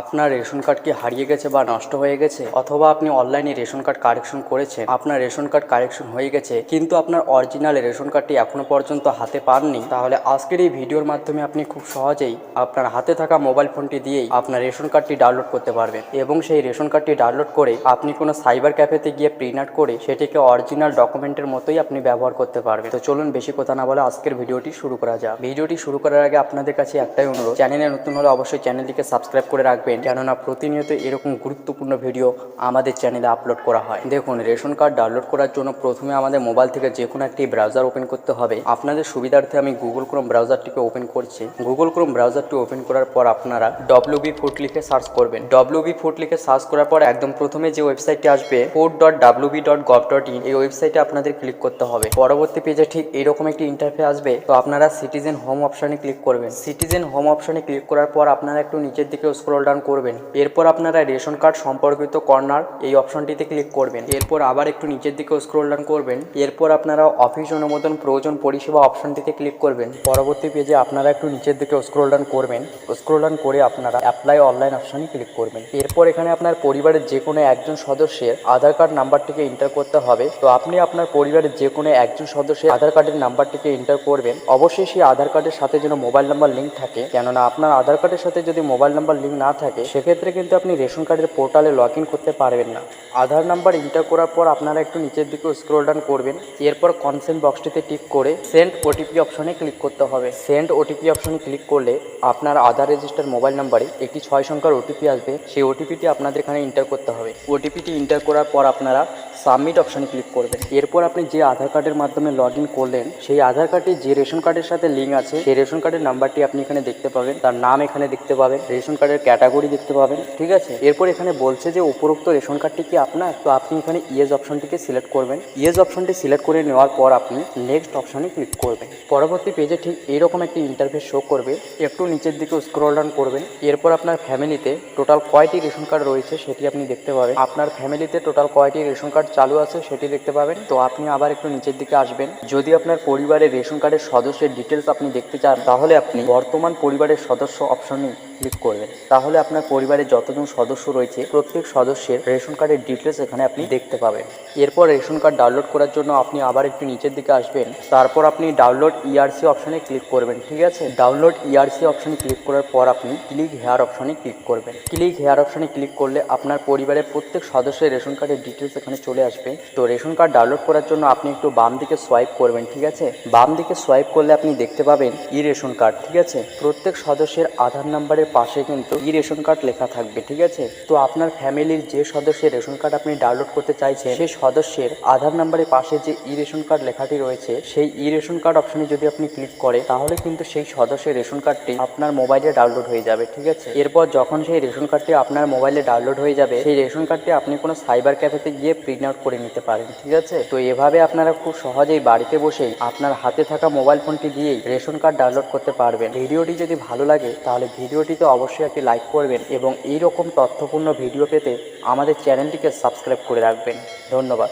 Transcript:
আপনার ration card কি হারিয়ে গেছে বা নষ্ট হয়ে গেছে? অথবা আপনি অনলাইনে রেশন কার্ড কারেকশন করেছেন, আপনার রেশন কার্ড কারেকশন হয়ে গেছে, কিন্তু আপনার অরিজিনাল রেশন কার্ডটি এখনও পর্যন্ত হাতে পাননি, তাহলে আজকের এই ভিডিওর মাধ্যমে আপনি খুব সহজেই আপনার হাতে থাকা মোবাইল ফোনটি দিয়েই আপনার রেশন কার্ডটি ডাউনলোড করতে পারবেন। এবং সেই রেশন কার্ডটি ডাউনলোড করে আপনি কোনো সাইবার ক্যাফেতে গিয়ে প্রিন্ট আউট করে সেটিকে অরিজিনাল ডকুমেন্টের মতোই আপনি ব্যবহার করতে পারবেন। তো চলুন বেশি কথা না বলে আজকের ভিডিওটি শুরু করা যাক। ভিডিওটি শুরু করার আগে আপনাদের কাছে একটাই অনুরোধ, চ্যানেলে নতুন হলে অবশ্যই চ্যানেলটিকে সাবস্ক্রাইব করে রাখবেন। কেননা প্রতিনিয়ত এরকম গুরুত্বপূর্ণ ভিডিও আমাদের চ্যানেলে আপলোড করা হয়। দেখুন, রেশন কার্ড ডাউনলোড করার জন্য প্রথমে আমাদের মোবাইল থেকে যে কোনো একটি ব্রাউজার ওপেন করতে হবে। আপনাদের সুবিধার্থে আমি গুগল ক্রোম ব্রাউজারটিকে ওপেন করছি। গুগল ক্রোম ব্রাউজারটি ওপেন করার পর আপনারা ডব্লিউ বি ফুট লিখে সার্চ করবেন। ডব্লিউ বি ফুট লিখে সার্চ করার পর একদম প্রথমে যে ওয়েবসাইটটি আসবে food dot W B dot gov dot in এই ওয়েবসাইটে আপনাদের ক্লিক করতে হবে। পরবর্তী পেজে ঠিক এরকম একটি ইন্টারফেস আসবে। তো আপনারা সিটিজেন হোম অপশনে ক্লিক করবেন। সিটিজেন হোম অপশনে ক্লিক করার পর আপনারা একটু নিচের দিকে স্ক্রল করবেন। এরপর আপনারা রেশন কার্ড সম্পর্কিত কর্নার এই অপশনটিতে ক্লিক করবেন। এরপর আবার একটু নিচের দিকে স্ক্রল ডাউন করবেন। এরপর আপনারা অফিস অনুমোদন প্রয়োজন পরিষেবা অপশনটিতে ক্লিক করবেন। পরবর্তী পেজে আপনারা একটু নিচের দিকে স্ক্রল ডাউন করবেন। স্ক্রল ডাউন করে আপনারা অ্যাপ্লাই অনলাইন অপশনে ক্লিক করবেন। এরপর এখানে আপনার পরিবারের যে কোনো একজন সদস্যের আধার কার্ড নাম্বারটিকে এন্টার করতে হবে। তো আপনি আপনার পরিবারের যে কোনো একজন সদস্যের আধার কার্ডের নাম্বারটিকে এন্টার করবেন। অবশ্যই সেই আধার কার্ডের সাথে যেন মোবাইল নাম্বার লিঙ্ক থাকে। কেননা আপনার আধার কার্ডের সাথে যদি মোবাইল নাম্বার লিঙ্ক না থাকে, সেক্ষেত্রে কিন্তু আপনি রেশন কার্ডের পোর্টালে লগ ইন করতে পারবেন না। আধার নাম্বার এন্টার করার পর আপনারা একটু নিচের দিকে স্ক্রল ডাউন করবেন, এরপর কনসেন্ট বক্সটিতে টিক করে সেন্ড ওটিপি অপশনে ক্লিক করতে হবে। সেন্ড ওটিপি অপশনে ক্লিক করলে আপনার আধার রেজিস্টার মোবাইল নাম্বারে একটি ছয় সংখ্যার ওটিপি আসবে, সেই ওটিপিটি আপনাদের এখানে এন্টার করতে হবে। ওটিপিটি এন্টার করার পর আপনারা সাবমিট অপশনে ক্লিক করবেন। এরপর আপনি যে আধার কার্ডের মাধ্যমে লগ ইন করলেন, সেই আধার কার্ডে যে রেশন কার্ডের সাথে লিঙ্ক আছে, সেই রেশন কার্ডের নাম্বারটি আপনি এখানে দেখতে পাবেন, তার নাম এখানে দেখতে পাবেন। রেশন কার্ডের ক্যাটাগরি দেখতে পাবেন, ঠিক আছে? এরপর এখানে বলছে যে উপরোক্ত রেশন কার্ডটি কি আপনার? তো আপনি এখানে ইয়েজ অপশনটিকে সিলেক্ট করবেন। ইয়েজ অপশনটি সিলেক্ট করে নেওয়ার পর আপনি নেক্সট অপশনে ক্লিক করবেন। পরবর্তী পেজে ঠিক এইরকম একটি ইন্টারফেস শো করবে। একটু নিচের দিকে স্ক্রল ডাউন করবেন। এরপর আপনার ফ্যামিলিতে টোটাল কয়টি রেশন কার্ড রয়েছে সেটি আপনি দেখতে পাবেন। আপনার ফ্যামিলিতে টোটাল কয়টি রেশন কার্ড চালু আছে সেটি দেখতে পাবেন। তো আপনি আবার একটু নিচের দিকে আসবেন। যদি আপনার পরিবারের রেশন কার্ডের সদস্যের ডিটেলস আপনি দেখতে চান, তাহলে আপনি বর্তমান পরিবারের সদস্য অপশনে ক্লিক করবেন তাহলে আপনার পরিবারের যতজন সদস্য রয়েছে, প্রত্যেক সদস্যের রেশন কার্ডের ডিটেলস এখানে আপনি দেখতে পাবেন। এরপর রেশন কার্ড ডাউনলোড করার জন্য আপনি আবার একটু নিচের দিকে আসবেন। তারপর আপনি ডাউনলোড ইআরসি অপশনে ক্লিক করবেন, ঠিক আছে? ডাউনলোড ইআরসি অপশনে ক্লিক করার পর আপনি ক্লিক হেয়ার অপশনে ক্লিক করবেন। ক্লিক হেয়ার অপশনে ক্লিক করলে আপনার পরিবারের প্রত্যেক সদস্যের রেশন কার্ডের ডিটেলস এখানে চলে আসবে। তো রেশন কার্ড ডাউনলোড করার জন্য আপনি একটু বাম দিকে সোয়াইপ করবেন, ঠিক আছে? বাম দিকে সোয়াইপ করলে আপনি দেখতে পাবেন ই রেশন কার্ড ঠিক আছে? প্রত্যেক সদস্যের আধার নাম্বারের পাশে কিন্তু ই রেশন কার্ড লেখা থাকবে, ঠিক আছে? তো আপনার ফ্যামিলির যে সদস্যের রেশন কার্ড আপনি ডাউনলোড করতে চাইছেন সেই সদস্যের আধার নাম্বারের পাশে যে ই রেশন কার্ড লেখাটি রয়েছে, সেই ই রেশন কার্ড অপশনে যদি আপনি ক্লিক করে তাহলে কিন্তু সেই সদস্যের রেশন কার্ডটি আপনার মোবাইলে ডাউনলোড হয়ে যাবে, ঠিক আছে? এরপর যখন সেই রেশন কার্ডটি আপনার মোবাইলে ডাউনলোড হয়ে যাবে, সেই রেশন কার্ডটি আপনি কোনো সাইবার ক্যাফেতে গিয়ে প্রিন্ট আউট করে নিতে পারেন, ঠিক আছে? তো এভাবে আপনারা খুব সহজেই বাড়িতে বসেই আপনার হাতে থাকা মোবাইল ফোনটি দিয়েই রেশন কার্ড ডাউনলোড করতে পারবেন। ভিডিওটি যদি ভালো লাগে, তাহলে ভিডিওটিতে অবশ্যই একটি লাইক করবেন এবং এই রকম তথ্যপূর্ণ ভিডিও পেতে আমাদের চ্যানেলটিকে সাবস্ক্রাইব করে রাখবেন। ধন্যবাদ।